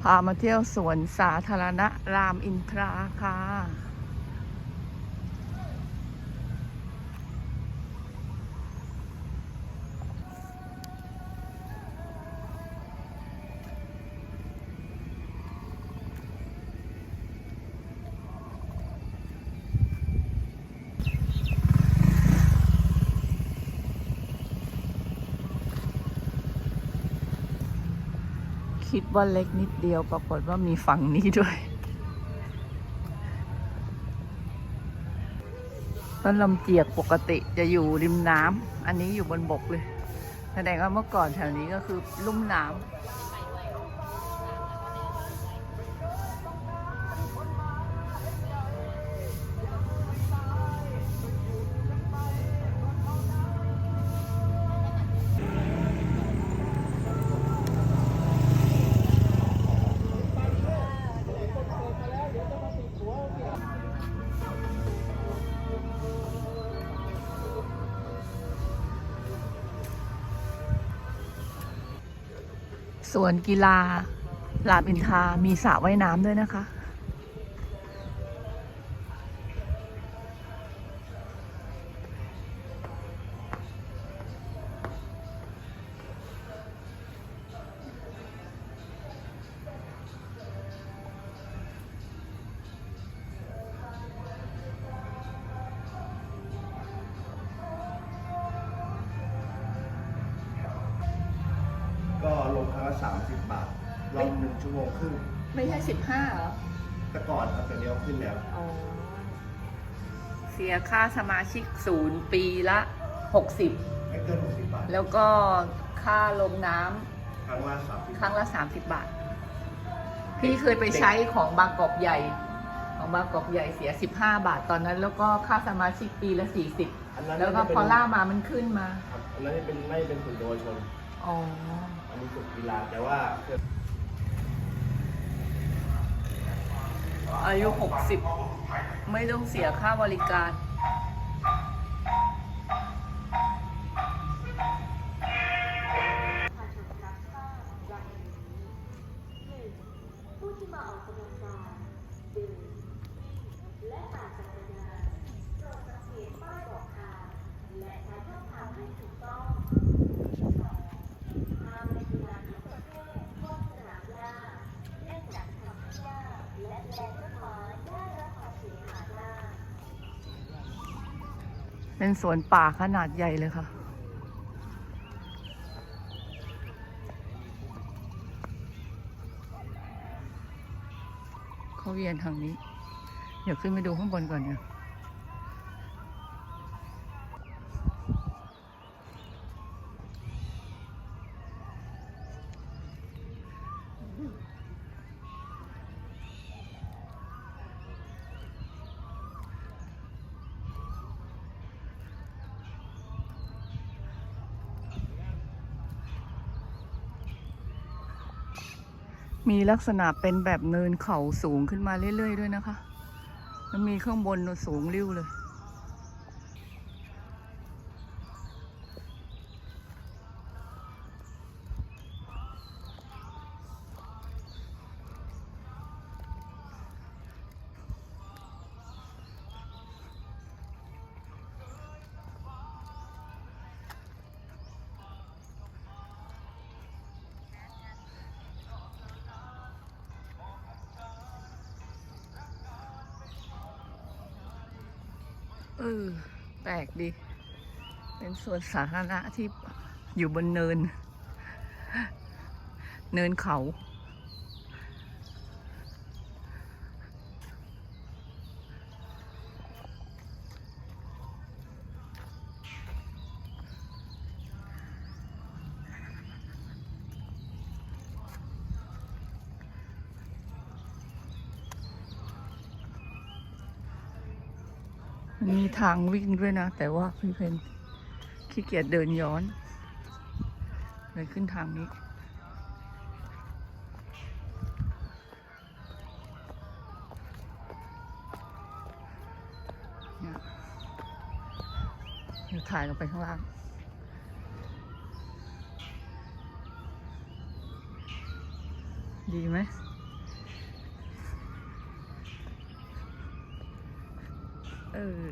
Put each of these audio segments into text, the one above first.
พามาเที่ยวสวนสาธารณะรามอินทราค่ะ คิดว่าเล็กนิดเดียวปรากฏว่ามีฝั่งนี้ด้วย ต้นลำเจียกปกติจะอยู่ริมน้ำอันนี้อยู่บนบกเลย แสดงว่าเมื่อก่อนแถวนี้ก็คือลุ่มน้ำ ส่วนกีฬาลามอินทามีสระว่ายน้ำด้วยนะคะ ลงครั้งละสามสิบบาทรอบหนึ่งชั่วโมงครึ่งไม่ใช่สิบห้าเหรอ แต่ก่อนครับแต่เดียวขึ้นแล้ว อ๋อ เสียค่าสมาชิกศูนย์ปีละหกสิบไม่เกินหกสิบบาทแล้วก็ค่าลงน้ครั้งละสามสิบำครั้งละสามสิบบาท พี่เคยไปใช้ของบางกอกใหญ่ ของบางกอกใหญ่เสียสิบห้าบาทตอนนั้น แล้วก็ค่าสมาชิกปีละสี่สิบอันนั้นแล้วก็พอล่ามามันขึ้นมา ครับอันนั้นเป็นไม่เป็นฝึกเยาวชน อ๋อ อันนี้ฝึกกีฬาแต่ว่าเคยอายุหกสิบไม่ต้องเสียค่าบริการ เป็นสวนป่าขนาดใหญ่เลยค่ะ เขาเวียนทางนี้ เดี๋ยวขึ้นไปดูข้างบนก่อนเนี่ย มีลักษณะเป็นแบบเนินเขาสูงขึ้นมาเรื่อย ๆ ด้วยนะคะ แล้วมีข้างบนสูงริ้วเลย เออแปลกดี เป็นสวนสาธารณะที่อยู่บนเนิน เนินเขา มีทางวิ่งด้วยนะ แต่ว่าพี่เพนขี้เกียจเดินย้อนเลยขึ้นทางนี้ เดี๋ยวถ่ายลงไปข้างล่างดีไหม ออ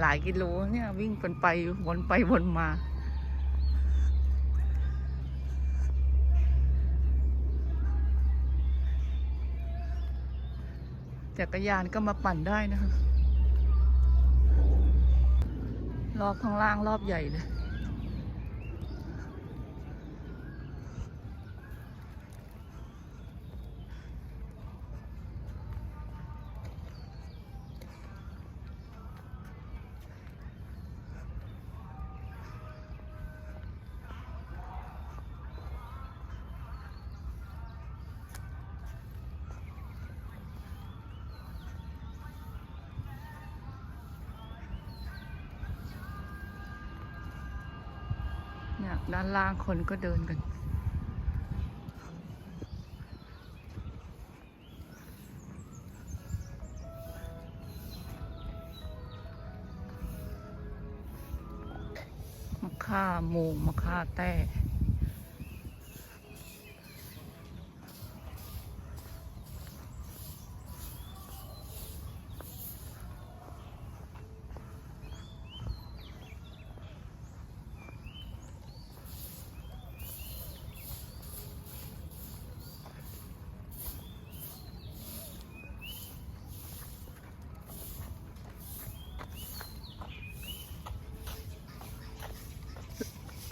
หลายกิโลเนี่ย วิ่งกันไปวนไปวนมา จักรยานก็มาปั่นได้นะคะ รอบข้างล่างรอบใหญ่เลย เนี่ยด้านล่างคนก็เดินกัน มะค่าโมงมะค่าแต้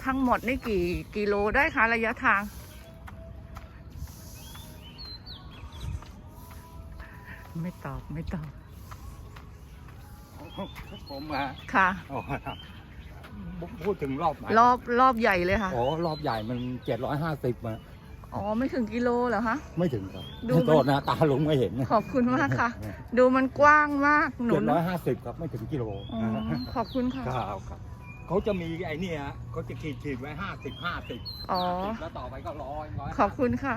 ทั้งหมดนี่กี่กิโลได้คะระยะทาง ไม่ตอบไม่ตอบผมมาค่ะโอ้พูดถึงรอบไหนรอบรอบใหญ่เลยค่ะโอ้รอบใหญ่มันเจ็ดร้อยห้าสิบมาอ๋อไม่ถึงกิโลเหรอคะ ไม่ถึงครับดูมัน โทษนะตาลุงไม่เห็นขอบคุณมากค่ะ ดูมันกว้างมากหนุเจ็ดนร้อยห้าสิบครับไม่ถึงกิโลอ๋อขอบคุณค่ะ ครับครับ เขาจะมีไอ้เนี่ยเขาจะขีดขีดไว้ห้าสิบห้าสิบอ๋อ แล้วต่อไปก็ร้อยร้อยขอบคุณค่ะ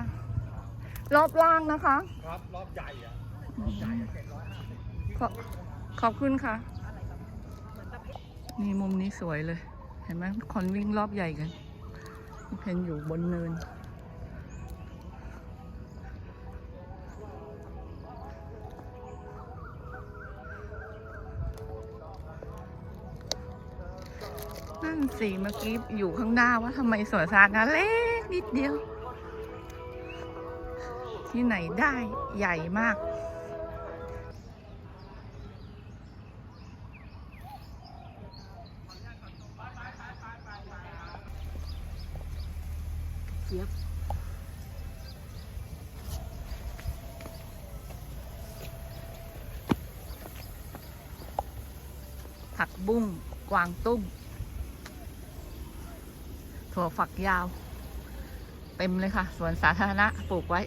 รอบล่างนะคะ ครับ รอบใหญ่อะรอบใหญ่เจ็ดร้อยห้าสิบขอบขอบคุณค่ะ นี่มุมนี้สวยเลย เห็นไหมคนวิ่งรอบใหญ่กันเพนอยู่บนเนิน นั่เมื่อกี้อยู่ข้างหน้าว่าทำไมสวนสาธารณะเล็กนิดเดียว ที่ไหนได้ใหญ่มากเจี๊ยบผักบุ้งกวางตุ้ง ถั่วฝักยาว เต็มเลยค่ะ สวนสาธารณะปลูกไว้